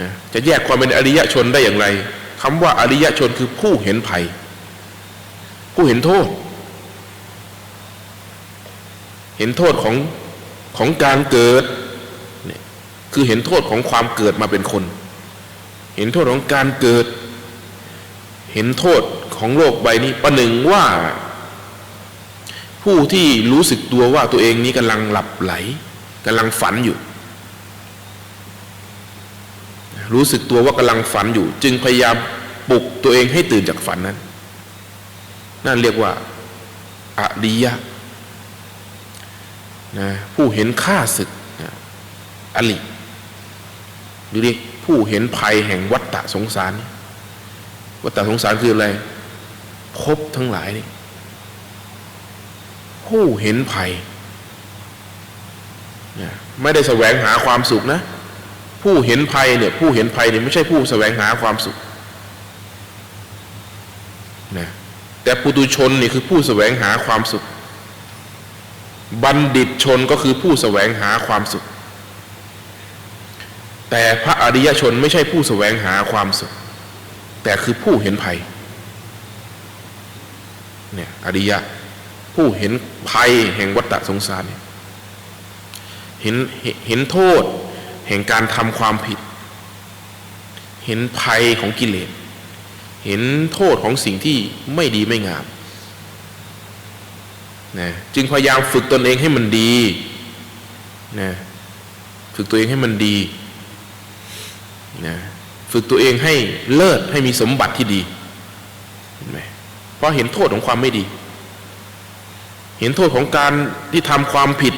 นะจะแยกความเป็นอริยชนได้อย่างไรคำว่าอริยชนคือผู้เห็นภัย ผู้เห็นโทษ เห็นโทษของของการเกิดเนี่ยคือเห็นโทษของความเกิดมาเป็นคน เห็นโทษของการเกิด เห็นโทษของโลกใบนี้ประหนึ่งว่าผู้ที่รู้สึกตัวว่าตัวเองนี้กำลังหลับไหลกำลังฝันอยู่ รู้สึกตัวว่ากำลังฝันอยู่ จึงพยายามปลุกตัวเองให้ตื่นจากฝันนั้น นั่นเรียกว่าอริยะนะผู้เห็นค่าศึกนะอลิหรือเรียกผู้เห็นภัยแห่งวัฏฏะสงสาร วัฏฏะสงสารคืออะไรภพทั้งหลายนี่ผู้เห็นภัยนะไม่ได้แสวงหาความสุขนะ ผู้เห็นภัยเนี่ยผู้เห็นภัยเนี่ยไม่ใช่ผู้แสวงหาความสุขนะแต่ปุตุชนนี่คือผู้แสวงหาความสุข บัณฑิตชนก็คือผู้แสวงหาความสุข แต่พระอริยชนไม่ใช่ผู้แสวงหาความสุข แต่คือผู้เห็นภัยเนี่ยอริยะผู้เห็นภัยแห่งวัฏสงสารเนี่ยเห็นเห็นโทษ แห่งการทำความผิด เห็นภัยของกิเลส เห็นโทษของสิ่งที่ไม่ดีไม่งามนะจึงพยายามฝึกตนเองให้มันดีนะฝึกตัวเองให้มันดีนะฝึกตัวเองให้เลิศให้มีสมบัติที่ดีเห็นไหมเพราะเห็นโทษของความไม่ดี เห็นโทษของการที่ทำความผิด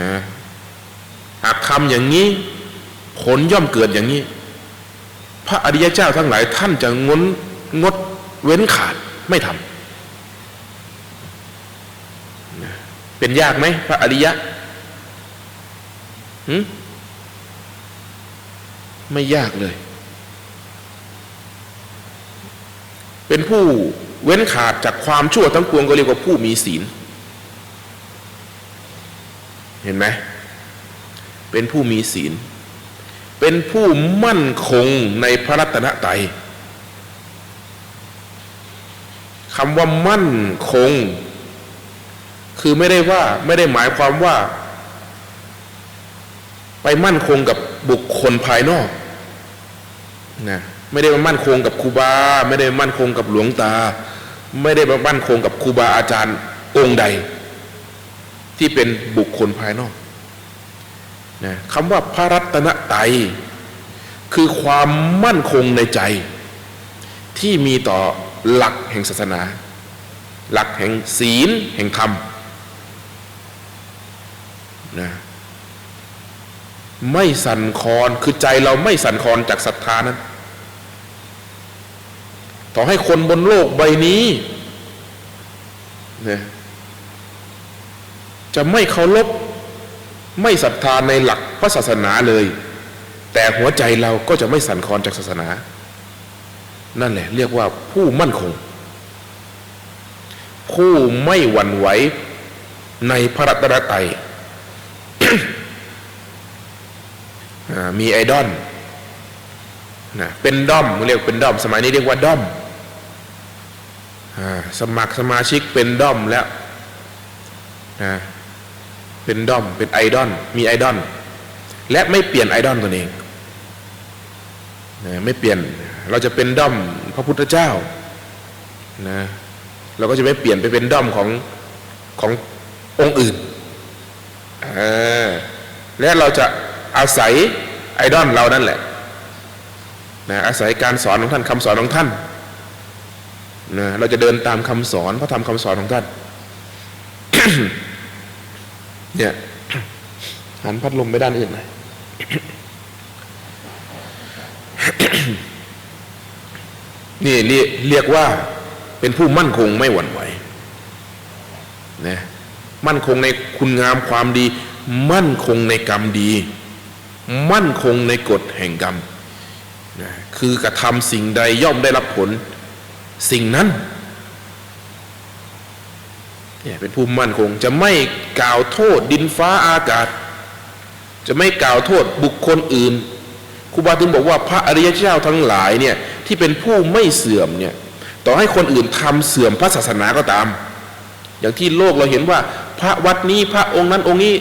นะ ทำอย่างนี้ ผลย่อมเกิดอย่างนี้ พระอริยเจ้าทั้งหลายท่านจะงดงดเว้นขาดไม่ทำเป็นยากไหมพระอริยะหไม่ยากเลย เป็นผู้เว้นขาดจากความชั่วทั้งปวงก็เรียกว่าผู้มีศีล เห็นไหม เป็นผู้มีศีล เป็นผู้มั่นคงในพระรัตนตรัยคำว่ามั่นคง คือไม่ได้ว่าไม่ได้หมายความว่า ไปมั่นคงกับบุคคลภายนอกนะไม่ได้มามั่นคงกับครูบา ไม่ได้มามั่นคงกับหลวงตา ไม่ได้มามั่นคงกับครูบาอาจารย์องค์ใด ที่เป็นบุคคลภายนอก นะคำว่าพระรัตนตรัยคือความมั่นคงในใจ ที่มีต่อหลักแห่งศาสนา หลักแห่งศีลแห่งธรรมนะไม่สั่นคลอนคือใจเราไม่สั่นคลอนจากศรัทธานั้น ต่อให้คนบนโลกใบนี้นะจะไม่เคารพ ไม่ศรัทธาในหลักพระศาสนาเลย แต่หัวใจเราก็จะไม่สั่นคลอนจากศาสนา นั่นแหละ เรียกว่าผู้มั่นคง ผู้ไม่หวั่นไหวในพระรัตนตรัยมีไอดอลนะเป็นด้อมเรียกเป็นด้อม สมัยนี้เรียกว่าด้อมสมัครสมาชิกเป็นด้อมแล้วนะ เป็นด้อม เป็นไอดอลมีไอดอลและไม่เปลี่ยนไอดอลตัวเองนะไม่เปลี่ยนเราจะเป็นด้อมพระพุทธเจ้านะเราก็จะไม่เปลี่ยนไปเป็นด้อมของขององค์อื่นและเราจะอาศัยไอดอลเรานั่นแหละนะอาศัยการสอนของท่านคำสอนของท่านนะเราจะเดินตามคำสอนพระธรรมคำสอนของท่าน เนี่ยหันพัดลมไปด้านอื่นหน่อยนี่เรียเรียกว่าเป็นผู้มั่นคงไม่หวั่นไหวนะมั่นคงในคุณงามความดี มั่นคงในกรรมดี มั่นคงในกฎแห่งกรรมนะคือกระทำสิ่งใดย่อมได้รับผล สิ่งนั้น เนี่ยเป็นผู้มั่นคงจะไม่กล่าวโทษดินฟ้าอากาศ จะไม่กล่าวโทษบุคคลอื่นครูบาถึงบอกว่าพระอริยเจ้าทั้งหลายเนี่ยที่เป็นผู้ไม่เสื่อมเนี่ยต่อให้คนอื่นทำเสื่อมพระศาสนาก็ตาม อย่างที่โลกเราเห็นว่าพระวัดนี้พระองค์นั้นองค์นี้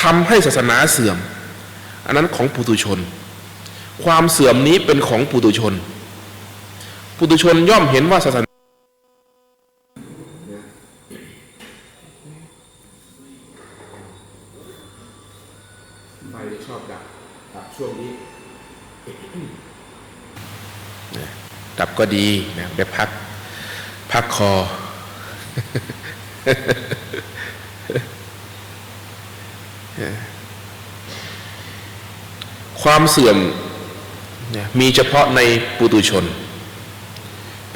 ทำให้ศาสนาเสื่อม อันนั้นของปุถุชน ความเสื่อมนี้เป็นของปุถุชน ปุถุชนย่อมเห็นว่าศาสนาไฟชอบดับดับช่วงนี้ ดับ ก็ดีนะไปพักพักคอ ความเสื่อมมีเฉพาะในปุตุชน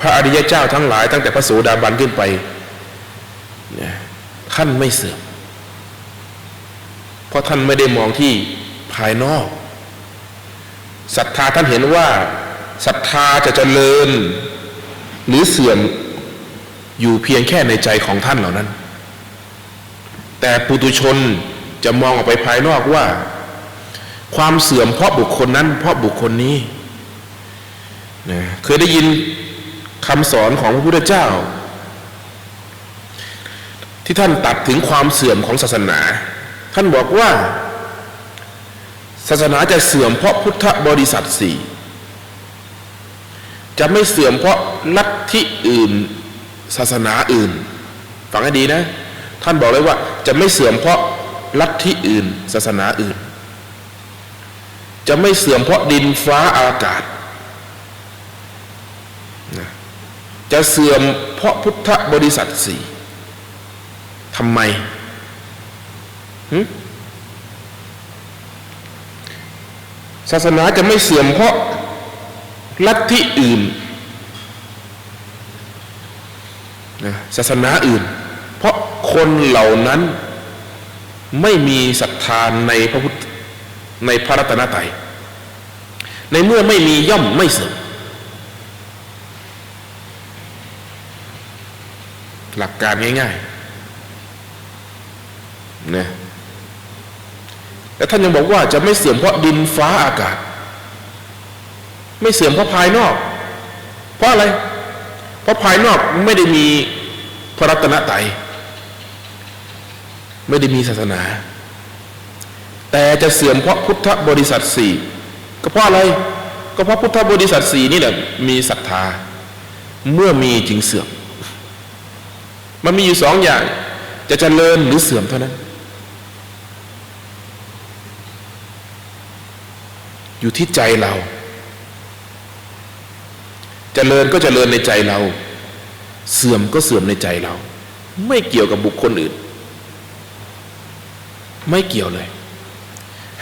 พระอริยเจ้าทั้งหลายตั้งแต่พระโสดาบันขึ้นไปท่านไม่เสื่อม เพราะท่านไม่ได้มองที่ภายนอกศรัทธาท่านเห็นว่า ศรัทธาจะเจริญ หรือเสื่อมอยู่เพียงแค่ในใจของท่านเหล่านั้น แต่ปุตุชนจะมองออกไปภายนอกว่า ความเสื่อมเพราะบุคคลนั้น เพราะบุคคลนี้นะเคยได้ยินคำสอนของพระพุทธเจ้า ที่ท่านตัดถึงความเสื่อมของศาสนา ท่านบอกว่า ศาสนาจะเสื่อมเพราะพุทธบริษัทสี่ จะไม่เสื่อมเพราะลัทธิอื่น ศาสนาอื่น ฟังให้ดีนะ ท่านบอกเลยว่า จะไม่เสื่อมเพราะลัทธิอื่น ศาสนาอื่น จะไม่เสื่อมเพราะดินฟ้าอากาศ จะเสื่อมเพราะพุทธบริษัทสี่ทำไมศาสนาจะไม่เสื่อมเพราะ ลัทธิอื่นนะศาสนาอื่น เพราะคนเหล่านั้นไม่มีศรัทธาในพระพุทธในพระรัตนตรัยในเมื่อไม่มีย่อมไม่เสื่อมหลักการง่ายๆนะแต่ท่านยังบอกว่าจะไม่เสื่อมเพราะดินฟ้าอากาศ ไม่เสื่อมเพราะภายนอก เพราะอะไร เพราะภายนอกไม่ได้มีพระรัตนตรัยไม่ได้มีศาสนา แต่จะเสื่อมเพราะพุทธบริษัทสี่ก็เพราะอะไร ก็เพราะพุทธบริษัทสี่นี่แหละมีศรัทธา เมื่อมีจึงเสื่อม มันมีอยู่สองอย่าง จะเจริญหรือเสื่อมเท่านั้น อยู่ที่ใจเรา เจริญก็เจริญในใจเรา เสื่อมก็เสื่อมในใจเรา ไม่เกี่ยวกับบุคคลอื่น ไม่เกี่ยวเลย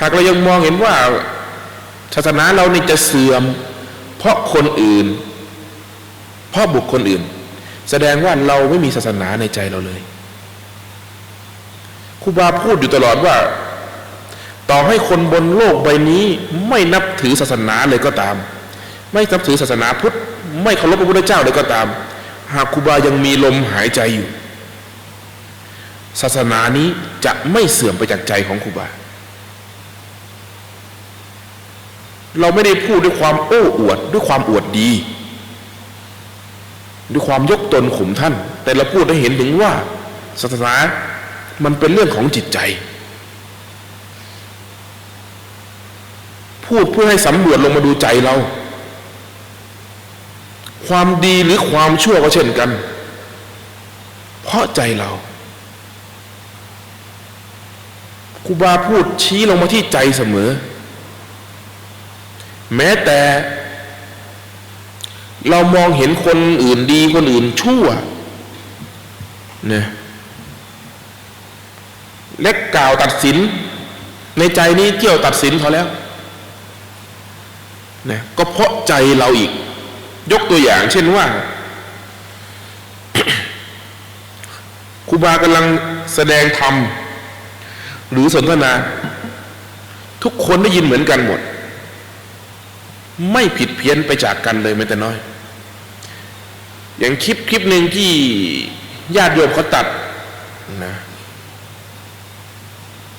หากเรายังมองเห็นว่าศาสนาเรานี่จะเสื่อม เพราะคนอื่น เพราะบุคคลอื่น แสดงว่าเราไม่มีศาสนาในใจเราเลยครูบาพูดอยู่ตลอดว่า ต่อให้คนบนโลกใบนี้ไม่นับถือศาสนาเลยก็ตาม ไม่นับถือศาสนาพุทธ ไม่เคารพพระพุทธเจ้าเลยก็ตาม หากครูบายังมีลมหายใจอยู่ ศาสนานี้จะไม่เสื่อมไปจากใจของครูบา เราไม่ได้พูดด้วยความโอ้อวด ด้วยความอวดดี ด้วยความยกตนข่มท่าน แต่เราพูดให้เห็นถึงว่า ศาสนามันเป็นเรื่องของจิตใจ พูดเพื่อให้สำรวจลงมาดูใจเรา ความดีหรือความชั่วก็เช่นกัน เพราะใจเราครูบาพูดชี้ลงมาที่ใจเสมอ แม้แต่ เรามองเห็นคนอื่นดีคนอื่นชั่วเนี่ยและกล่าวตัดสิน ในใจนี้เกี่ยวตัดสินเขาแล้วนะก็เพราะใจเราอีก ยกตัวอย่าง เช่นว่าครูบากำลังแสดงธรรมหรือสนทนา ทุกคนได้ยินเหมือนกันหมด ไม่ผิดเพี้ยนไปจากกันเลยแม้แต่น้อย อย่างคลิปคลิปหนึ่งที่ญาติโยมเขาตัดนะ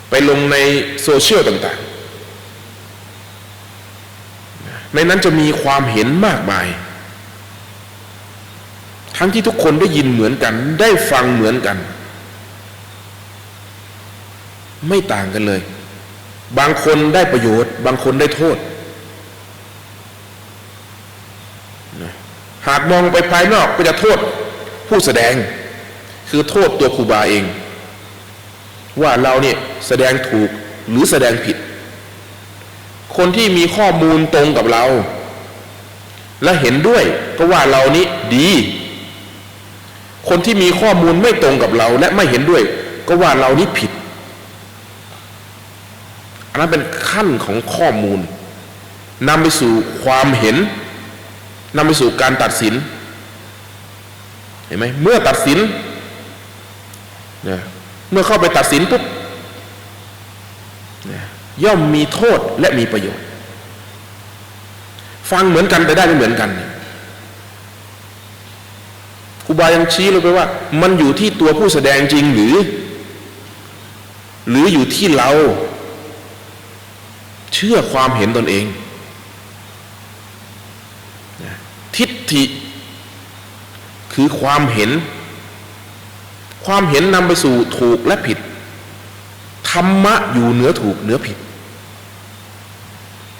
ไปลงในโซเชียลต่างๆ ในนั้นจะมีความเห็นมากมาย ทั้งที่ทุกคนได้ยินเหมือนกัน ได้ฟังเหมือนกัน ไม่ต่างกันเลย บางคนได้ประโยชน์ บางคนได้โทษหากมองไปภายนอกก็จะโทษผู้แสดง คือโทษตัวครูบาเอง ว่าเราเนี่ยแสดงถูกหรือแสดงผิด คนที่มีข้อมูลตรงกับเรา และเห็นด้วยก็ว่าเรานี้ดี คนที่มีข้อมูลไม่ตรงกับเรา และไม่เห็นด้วย ก็ว่าเรานี้ผิด อันนั้นเป็นขั้นของข้อมูลนำไปสู่ความเห็นนำไปสู่การตัดสิน เห็นไหมเมื่อตัดสินเนี่ยเมื่อเข้าไปตัดสินปุ๊บเนี่ยย่อมมีโทษและมีประโยชน์ ฟังเหมือนกันแต่ได้ไม่เหมือนกัน ครูบายังชี้เลยไปว่า มันอยู่ที่ตัวผู้แสดงจริงหรือ หรืออยู่ที่เรา เชื่อความเห็นตนเองทิฏฐิคือความเห็น ความเห็นนำไปสู่ถูกและผิด ธรรมะอยู่เหนือถูกเหนือผิด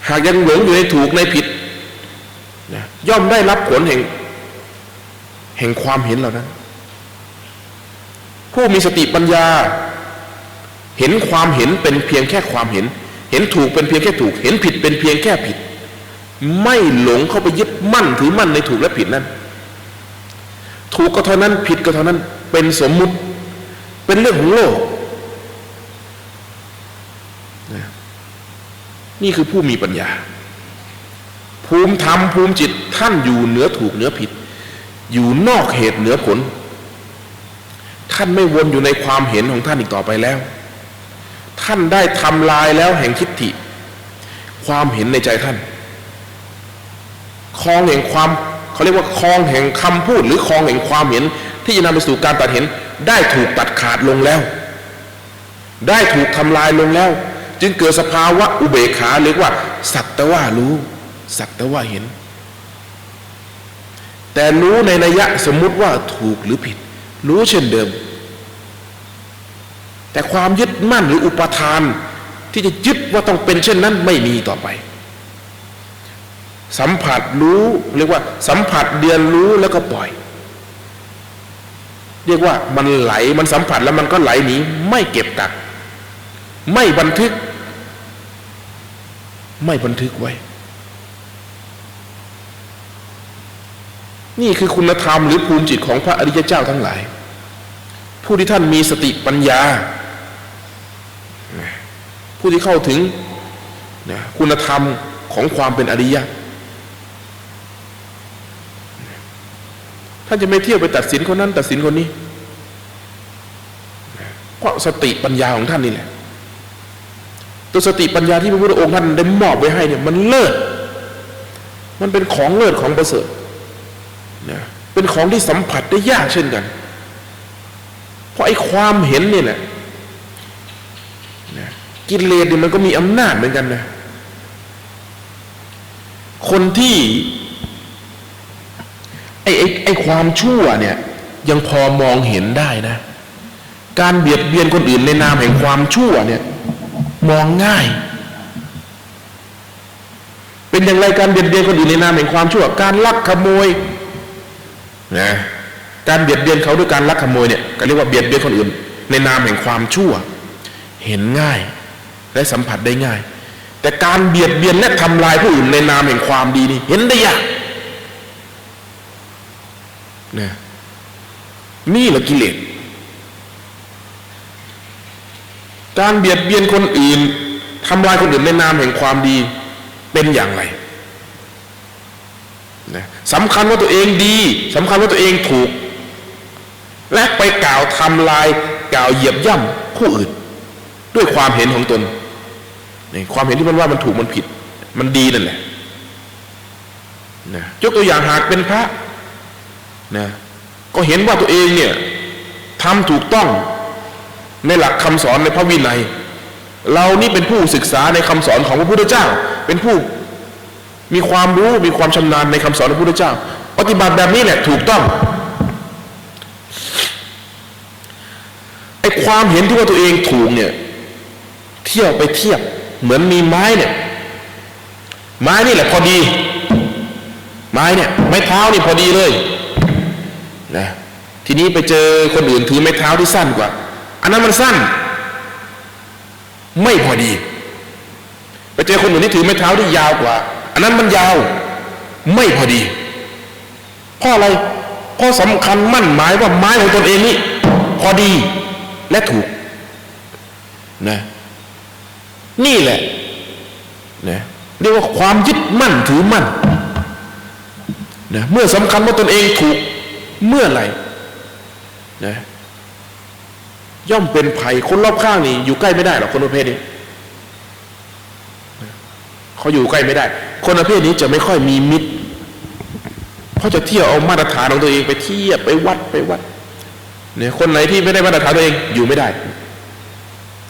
หากยังหลงอยู่ในถูกในผิดย่อมได้รับผลแห่ง แห่งความเห็นเหล่านั้น ผู้มีสติปัญญา เห็นความเห็นเป็นเพียงแค่ความเห็น เห็นถูกเป็นเพียงแค่ถูก เห็นผิดเป็นเพียงแค่ผิด ไม่หลงเข้าไปยึดมั่นถือมั่นในถูกและผิดนั้น ถูกก็เท่านั้นผิดก็เท่านั้น เป็นสมมุติ เป็นเรื่องของโลกนี่คือผู้มีปัญญา ภูมิธรรมภูมิจิตท่านอยู่เหนือถูกเหนือผิด อยู่นอกเหตุเหนือผล ท่านไม่วนอยู่ในความเห็นของท่านอีกต่อไปแล้ว ท่านได้ทำลายแล้วแห่งทิฏฐิความเห็นในใจท่านคลองแห่งความเขาเรียกว่าคลองแห่งคำพูด หรือคลองแห่งความเห็น ที่จะนำไปสู่การตัดเห็น ได้ถูกตัดขาดลงแล้ว ได้ถูกทำลายลงแล้ว จึงเกิดสภาวะอุเบกขาเรียกว่า สักแต่ว่ารู้ สักแต่ว่าเห็น แต่รู้ในนัยยะสมมุติว่าถูกหรือผิด รู้เช่นเดิม แต่ความยึดมั่นหรืออุปทาน ที่จะยึดว่าต้องเป็นเช่นนั้นไม่มีต่อไป สัมผัสรู้เรียกว่า สัมผัสเรียนรู้แล้วก็ปล่อย เรียกว่ามันไหลมันสัมผัสแล้วมันก็ไหลหนีไม่เก็บกักไม่บันทึก ไม่บันทึกไว้ นี่คือคุณธรรมหรือภูมิจิตของพระอริยเจ้าทั้งหลาย ผู้ที่ท่านมีสติปัญญา ผู้ที่เข้าถึงคุณธรรมของความเป็นอริยะท่านจะไม่เที่ยวไปตัดสินคนนั้น ตัดสินคนนี้เพราะสติปัญญาของท่านนี่แหละตัวสติปัญญาที่พระพุทธองค์ท่านได้มอบไว้ให้เนี่ยมันเลิศมันเป็นของเลิศของประเสริฐ นะเป็นของที่สัมผัสได้ยากเช่นกัน เพราะไอ้ความเห็นเนี่ยแหละนะกิเลสเนี่ยมันก็มีอำนาจเหมือนกันนะ คนที่ไอ้ไอ้ไอ้ความชั่วเนี่ย ยังพอมองเห็นได้นะ การเบียดเบียนคนอื่นในนามแห่งความชั่วเนี่ย มองง่ายเป็นอย่างไรการเบียดเบียนคนอื่นในนามแห่งความชั่ว การลักขโมย นะการเบียดเบียนเขาด้วยการลักขโมยเนี่ยก็เรียกว่าเบียดเบียนคนอื่น ในนามแห่งความชั่ว เห็นง่ายและสัมผัสได้ง่าย แต่การเบียดเบียนและทำลายผู้อื่นในนามแห่งความดีนี่เห็นได้ยากนะนี่แหละกิเลสการเบียดเบียนคนอื่นทำลายคนอื่นในนามแห่งความดีเป็นอย่างไร นะสำคัญว่าตัวเองดีสำคัญว่าตัวเองถูก และไปกล่าวทำลายกล่าวเหยียบย่ำผู้อื่น ด้วยความเห็นของตนนี่ความเห็นที่มันว่ามันถูกมันผิด มันดีนั่นแหละนะยกตัวอย่างหากเป็นพระนะก็เห็นว่าตัวเองเนี่ยทำถูกต้องในหลักคำสอนในพระวินัย เรานี่เป็นผู้ศึกษาในคำสอนของพระพุทธเจ้า เป็นผู้ มีความรู้มีความชำนาญในคำสอนของพระพุทธเจ้า ปฏิบัติแบบนี้แหละถูกต้องไอ้ความเห็นที่ว่าตัวเองถูกเนี่ยเที่ยวไปเทียบ เหมือนมีไม้เนี่ย ไม้นี่แหละพอดี ไม้เนี่ย ไม้เท้านี่พอดีเลยนะทีนี้ไปเจอคนอื่นถือไม้เท้าที่สั้นกว่า อันนั้นมันสั้น ไม่พอดี ไปเจอคนอื่นที่ถือไม้เท้าที่ยาวกว่า อันนั้นมันยาวไม่พอดี เพราะอะไร เพราะสำคัญมั่นหมายว่าไม้ของตนเองนี่พอดีและถูกนะนี่แหละนะเรียกว่าความยึดมั่นถือมั่นนะเมื่อสำคัญว่าตนเองถูกเมื่อไหร่นะย่อมเป็นภัยคนรอบข้างนี่อยู่ใกล้ไม่ได้หรอกคนประเภทนี้ เขาอยู่ใกล้ไม่ได้ คนประเภทนี้จะไม่ค่อยมีมิตรเขาะจะเที่ยวเอามาตรฐานของตัวเองไปเทียบไปวัดไปวัดเนี่ยคนไหนที่ไม่ได้มาตรฐานตัวเองอยู่ไม่ได้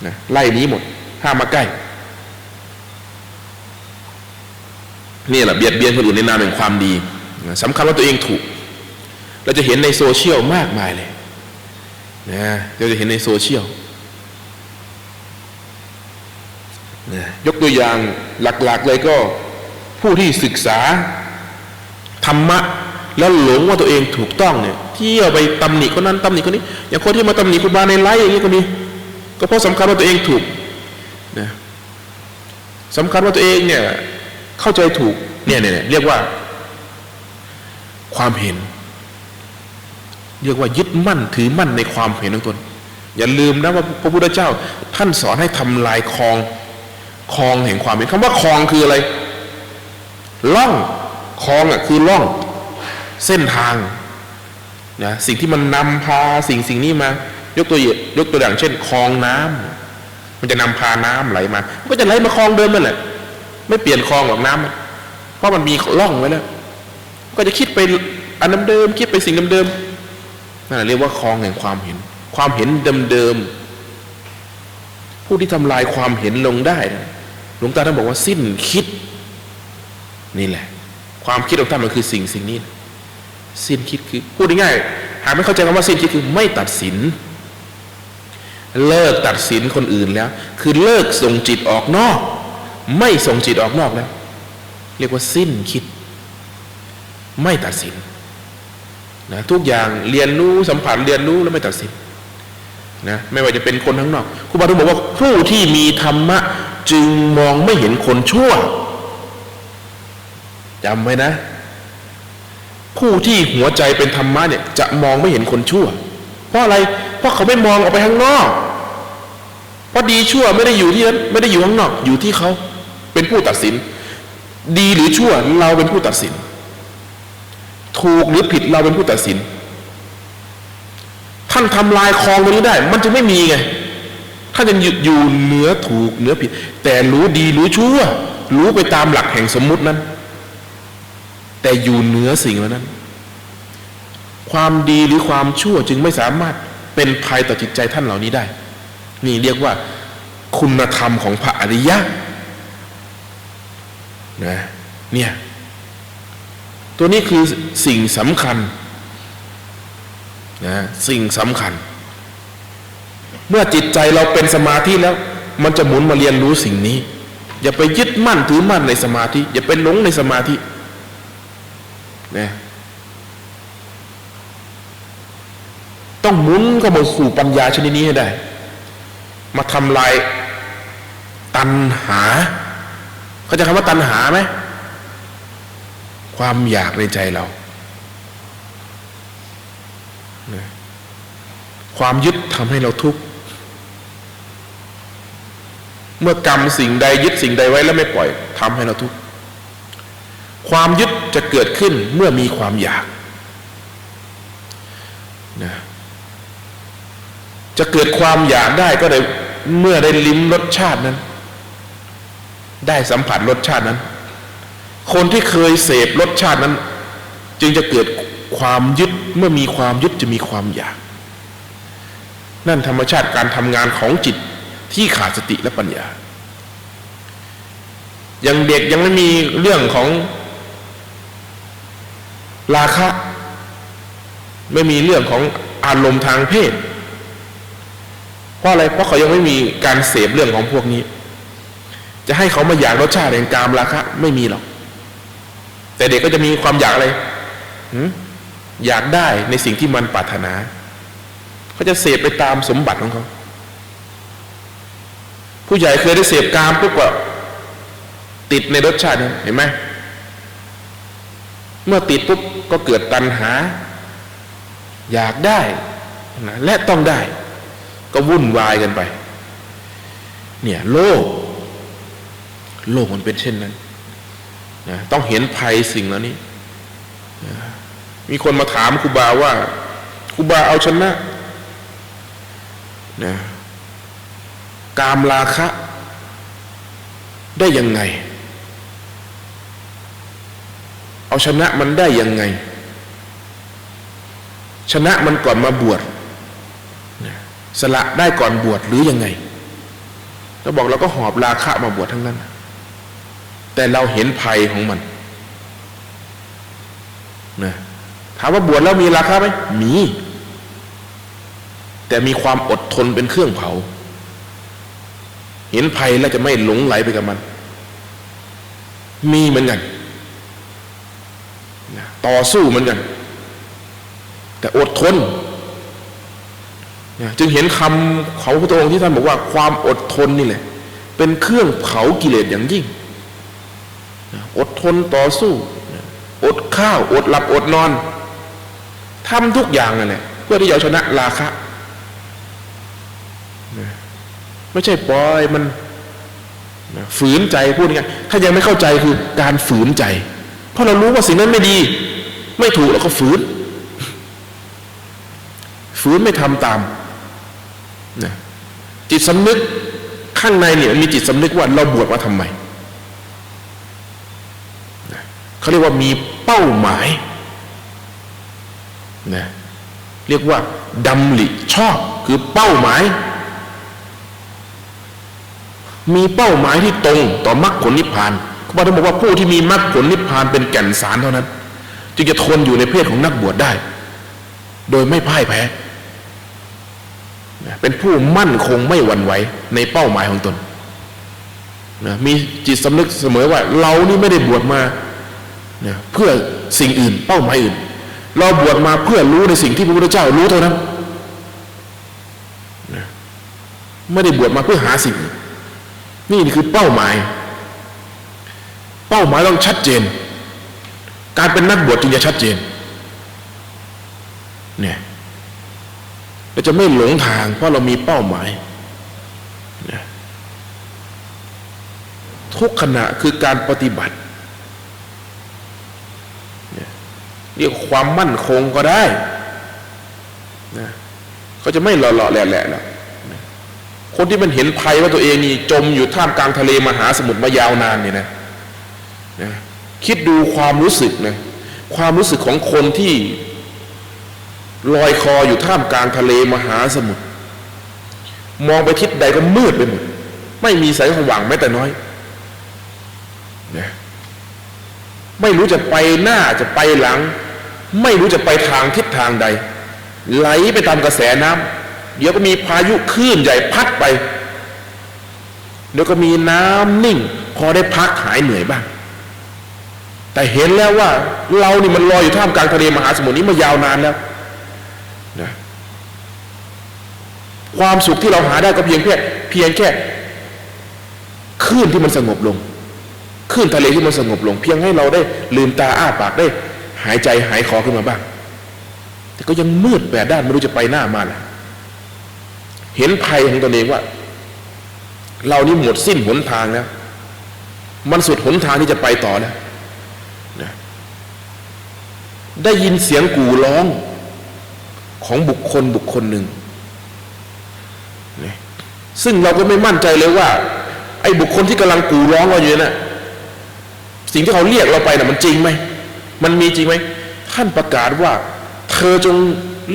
นะไล่นี้หมดห้ามมาใกล้นี่แหละเบียดเบียนคนอื่นในนามแห่งความดีนะสำคัญว่าตัวเองถูก เราจะเห็นในโซเชียลมากมายเลยนะเราจะเห็นในโซเชียลนะ ยกตัวอย่างหลักๆเลยก็ผู้ที่ศึกษาธรรมะแล้วหลงว่าตัวเองถูกต้องเนี่ยเที่ยวไปตำหนิคนนั้นตำหนิคนนี้ อย่างคนที่มาตำหนิครูบาในไลฟ์อย่างนี้ก็มี ก็เพราะสำคัญว่าตัวเองถูกนะสำคัญว่าตัวเองเนี่ยเข้าใจถูกเนี่ยเนี่ยเรียกว่า ความเห็น เรียกว่ายึดมั่นถือมั่นในความเห็นของตนอย่าลืมนะว่าพระพุทธเจ้า ท่านสอนให้ทำลายคลอง คลองแห่งความเห็นคำว่าคลองคืออะไรล่องคลองอะคือล่องเส้นทางนะสิ่งที่มันนำพาสิ่งสิ่งนี้มา ยกตัวยกตัวอย่างเช่นคลองน้ำมันจะนำพาน้ำไหลมามันก็จะไหลมาคลองเดิมนั่นแหละไม่เปลี่ยนคลองหรอกน้ำเพราะมันมีล่องไว้แล้วก็จะคิดไปอันเดิมคิดไปสิ่งเดิมๆนั่นแหละเรียกว่าคลองแห่งความเห็น ความเห็นเดิมๆผู้ที่ทำลายความเห็นลงได้นะ หลวงตาท่านบอกว่าสิ้นคิด นี่แหละ ความคิดของท่านมันคือสิ่งสิ่งนี้ สิ้นคิดคือพูดง่ายๆหากไม่เข้าใจคำว่าสิ้นคิดคือไม่ตัดสิน เลิกตัดสินคนอื่นแล้ว คือเลิกส่งจิตออกนอก ไม่ส่งจิตออกนอกแล้ว เรียกว่าสิ้นคิด ไม่ตัดสินนะทุกอย่างเรียนรู้สัมผัสเรียนรู้แล้วไม่ตัดสินนะไม่ว่าจะเป็นคนทั้งนอกครูบาทุบอกว่าผู้ที่มีธรรมะ จึงมองไม่เห็นคนชั่วจำไว้นะ ผู้ที่หัวใจเป็นธรรมะเนี่ยจะมองไม่เห็นคนชั่ว เพราะอะไร เพราะเขาไม่มองออกไปข้างนอก เพราะดีชั่วไม่ได้อยู่ที่นั้นไม่ได้อยู่ข้างนอก อยู่ที่เขาเป็นผู้ตัดสิน ดีหรือชั่วเราเป็นผู้ตัดสิน ถูกหรือผิดเราเป็นผู้ตัดสิน ท่านทำลายคลองตรงนี้ได้ มันจะไม่มีไง ท่านยังอยู่เหนือถูกเหนือผิด แต่รู้ดีรู้ชั่ว รู้ไปตามหลักแห่งสมมุตินั้น แต่อยู่เหนือสิ่งเหล่านั้น ความดีหรือความชั่วจึงไม่สามารถเป็นภัยต่อจิตใจท่านเหล่านี้ได้ นี่เรียกว่า คุณธรรมของพระอริยะนะเนี่ยตัวนี้คือสิ่งสำคัญนะสิ่งสำคัญ เมื่อจิตใจเราเป็นสมาธิแล้ว มันจะหมุนมาเรียนรู้สิ่งนี้ อย่าไปยึดมั่นถือมั่นในสมาธิ อย่าไปหลงในสมาธินะต้องหมุนเข้ามาสู่ปัญญาชนิดนี้ให้ได้ มาทำลายตัณหา เขาจะคำว่าตัณหาไหมความอยากในใจเรา ความยึดทำให้เราทุกข์ เมื่อกรรมสิ่งใดยึดสิ่งใดไว้แล้วไม่ปล่อยทำให้เราทุกข์ความยึดจะเกิดขึ้นเมื่อมีความอยากนะจะเกิดความอยากได้ก็ได้เมื่อได้ลิ้มรสชาตินั้น ได้สัมผัสรสชาตินั้น คนที่เคยเสพรสชาตินั้น จึงจะเกิดความยึดเมื่อมีความยึดจะมีความอยาก นั่นธรรมชาติการทำงานของจิต ที่ขาดสติและปัญญายังเด็กยังไม่มีเรื่องของราคะ ไม่มีเรื่องของอารมณ์ทางเพศ เพราะอะไร เพราะเขายังไม่มีการเสพเรื่องของพวกนี้ จะให้เขามาอยากรสชาติแห่งกามราคะ ไม่มีหรอก แต่เด็กก็จะมีความอยากอะไรอยากได้ในสิ่งที่มันปรารถนา เขาจะเสพไปตามสมบัติของเขา ผู้ใหญ่เคยได้เสพกามปุ๊บก็ติดในรสชาติเห็นไหมเมื่อติดปุ๊บก็เกิดตัณหา อยากได้นะและต้องได้ ก็วุ่นวายกันไป เนี่ยโลก โลกมันเป็นเช่นนั้นนะต้องเห็นภัยสิ่งเหล่านี้นะมีคนมาถามครูบาว่าครูบาเอาชนะนะ กามราคะ ได้ยังไง เอาชนะมันได้ยังไง ชนะมันก่อนมาบวชสละได้ก่อนบวชหรือยังไงเราบอกเราก็หอบราคะมาบวชทั้งนั้น แต่เราเห็นภัยของมันนะถามว่าบวชแล้วมีราคาไหมมี แต่มีความอดทนเป็นเครื่องเผา เห็นภัยแล้วจะไม่หลงไหลไปกับมัน มีเหมือนกันต่อสู้เหมือนกัน แต่อดทนจึงเห็นคำเขาพระองค์ที่ท่านบอกว่าความอดทนนี่แหละ เป็นเครื่องเผากิเลสอย่างยิ่ง อดทนต่อสู้ อดข้าว อดหลับอดนอนทำทุกอย่างนั่นแหละเพื่อที่จะชนะราคะ ไม่ใช่ปล่อยมันฝืนใจพูดง่ายถ้ายังไม่เข้าใจคือการฝืนใจ เพราะเรารู้ว่าสิ่งนั้นไม่ดี ไม่ถูกเราก็ฝืน ฝืนไม่ทำตามนะจิตสำนึกข้างในเนี่ยมีจิตสำนึกว่าเราบวชมาทำไมนะเขาเรียกว่ามีเป้าหมายนะเรียกว่าดำริชอบคือเป้าหมาย มีเป้าหมายที่ตรงต่อมรรคผลนิพพานเขาบอกว่าผู้ที่มีมรรคผลนิพพานเป็นแก่นสารเท่านั้น จึงจะทนอยู่ในเพศของนักบวชได้ โดยไม่พ่ายแพ้ เป็นผู้มั่นคงไม่หวั่นไหวในเป้าหมายของตนนะมีจิตสำนึกเสมอว่า เรานี่ไม่ได้บวชมานะเพื่อสิ่งอื่น เป้าหมายอื่น เราบวชมาเพื่อรู้ในสิ่งที่พระพุทธเจ้ารู้เท่านั้นนะไม่ได้บวชมาเพื่อหาสิ่งนี่ นี่คือเป้าหมาย เป้าหมายต้องชัดเจน การเป็นนักบวชจึงจะชัดเจน เนี่ยเราจะไม่หลงทาง เพราะเรามีเป้าหมายนะทุกขณะคือการปฏิบัติเรียกความมั่นคงก็ได้นะเขาจะไม่หล่อๆแหละๆแล้ว คนที่มันเห็นภัยว่าตัวเองนี่จมอยู่ท่ามกลางทะเลมหาสมุทรมายาวนานเนี่ยนะนะคิดดูความรู้สึกนะความรู้สึกของคนที่ลอยคออยู่ท่ามกลางทะเลมหาสมุทรมองไปทิศใดก็มืดไปหมดไม่มีแสงสว่างแม้แต่น้อยนะไม่รู้จะไปหน้าจะไปหลัง ไม่รู้จะไปทางทิศทางใด ไหลไปตามกระแสน้ำ เดี๋ยวก็มีพายุคลื่นใหญ่พัดไป เดี๋ยวก็มีน้ำนิ่ง พอได้พักหายเหนื่อยบ้าง แต่เห็นแล้วว่าเรานี่มันลอยอยู่ท่ามกลางทะเลมหาสมุทรนี้มายาวนานแล้วนะความสุขที่เราหาได้ก็เพียงแค่เพียงแค่คลื่นที่มันสงบลงคลื่นทะเลที่มันสงบลง เพียงให้เราได้ลืมตาอ้าปากได้ หายใจหายคอขึ้นมาบ้าง แต่ก็ยังมืดแปดด้านไม่รู้จะไปหน้ามาล่ะ เห็นภัยของตนเองว่า เรานี่หมดสิ้นหนทางแล้ว มันสุดหนทางที่จะไปต่อแล้วนะได้ยินเสียงกู่ร้องของบุคคลบุคคลหนึ่งนะซึ่งเราก็ไม่มั่นใจเลยว่า ไอ้บุคคลที่กำลังกู่ร้องเราอยู่นะ่ะสิ่งที่เขาเรียกเราไปนะ่ะมันจริงไหม มันมีจริงไหม ท่านประกาศว่า เธอจง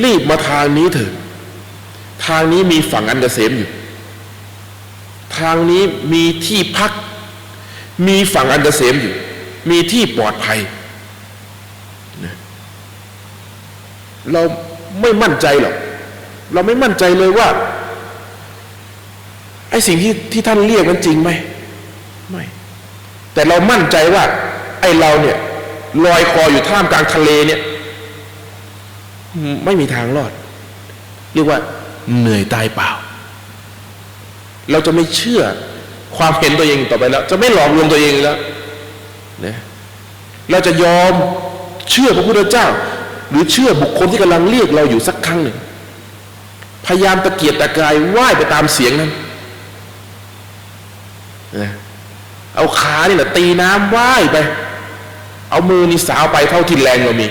รีบมาทางนี้เถอะ ทางนี้มีฝั่งอันเกษมอยู่ ทางนี้มีที่พัก มีฝั่งอันเกษมอยู่ มีที่ปลอดภัย เราไม่มั่นใจหรอก เราไม่มั่นใจเลยว่าไอ้สิ่งที่ที่ท่านเรียกมันจริงไหมไม่ แต่เรามั่นใจว่า ไอ้เราเนี่ยลอยคออยู่ท่ามกลางทะเลเนี่ย ไม่มีทางรอด เรียกว่า เหนื่อยตายเปล่า เราจะไม่เชื่อความเห็นตัวเองต่อไปแล้ว จะไม่หลอกลวงตัวเองแล้วนะเราจะยอมเชื่อพระพุทธเจ้า หรือเชื่อบุคคลที่กำลังเรียกเราอยู่สักครั้งหนึ่งพยายามตะเกียกตะกายว่ายไปตามเสียงนั้นนะเอาขานี่แหละตีน้ำว่ายไป เอามือนี่สาวไปเท่าที่แรงเรามี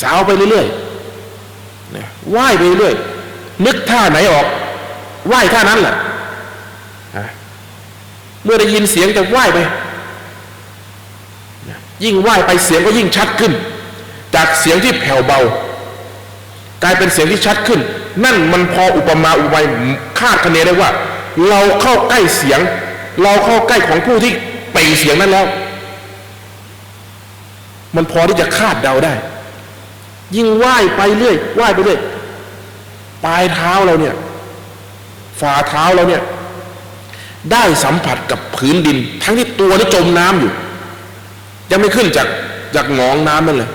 สาวไปเรื่อยๆ นะว่ายไปเรื่อยนึกท่าไหนออกว่ายท่านั้นแหละเมื่อได้ยินเสียงจะว่ายไปนะยิ่งว่ายไปเสียงก็ยิ่งชัดขึ้น จากเสียงที่แผ่วเบา กลายเป็นเสียงที่ชัดขึ้น นั่นมันพออุปมาอุปไมยคาดคะเนได้ว่า เราเข้าใกล้เสียง เราเข้าใกล้ของผู้ที่เป่งเสียงนั้นแล้ว มันพอที่จะคาดเดาได้ ยิ่งว่ายไปเรื่อยว่ายไปเรื่อยปลายเท้าเราเนี่ยฝ่าเท้าเราเนี่ยได้สัมผัสกับผืนดิน ทั้งที่ตัวนี่จมน้ำอยู่ ยังไม่ขึ้นจากจากหนองน้ำนั่นเลย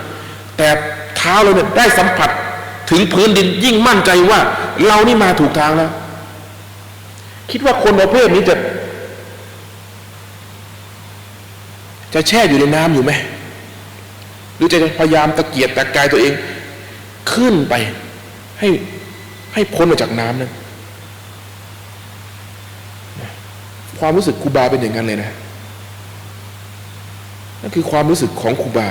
แต่เท้าเราเนี่ยได้สัมผัสถึงพื้นดินยิ่งมั่นใจว่า เรานี่มาถูกทางแล้ว คิดว่าคนประเภทนี้จะ จะแช่อยู่ในน้ำอยู่ไหม หรือจะพยายามตะเกียกตะกายตัวเอง ขึ้นไปให้ให้พ้นออกจากน้ำนั้นความรู้สึกครูบาเป็นอย่างนั้นเลยนะนั่นคือความรู้สึกของครูบา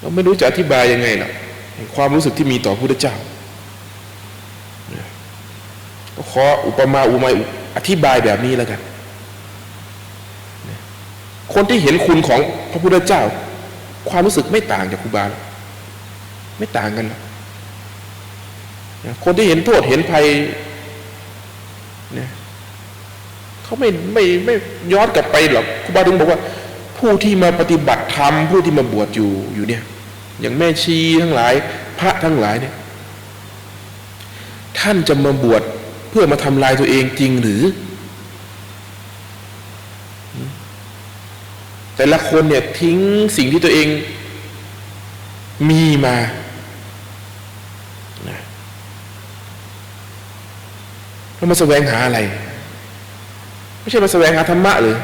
เราไม่รู้จะอธิบายยังไงหรอกความรู้สึกที่มีต่อพระพุทธเจ้าก็ขออุปมาอุไมยอธิบายแบบนี้แล้วกัน คนที่เห็นคุณของพระพุทธเจ้า ความรู้สึกไม่ต่างจากครูบา ไม่ต่างกันหรอกคนที่เห็นโทษเห็นภัยเนี่ยเขาไม่ไม่ไม่ย้อนกลับไปหรอกครูบาถึงบอกว่า ผู้ที่มาปฏิบัติธรรมผู้ที่มาบวชอยู่อยู่เนี่ย อย่างแม่ชีทั้งหลาย พระทั้งหลายเนี่ย ท่านจะมาบวชเพื่อมาทำลายตัวเองจริงหรือ แต่ละคนเนี่ยทิ้งสิ่งที่ตัวเองมีมาแล้วมาแสวงหาอะไร ไม่ใช่มาแสวงหาธรรมะเลย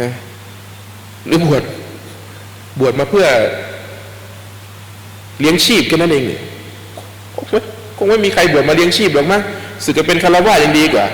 นะหรือบวชบวชมาเพื่อเลี้ยงชีพแค่นั้นเองเนี่ยคงไม่คงไม่มีใครบวชมาเลี้ยงชีพหรอกมั้งสึกจะเป็นคารวะยังดีกว่า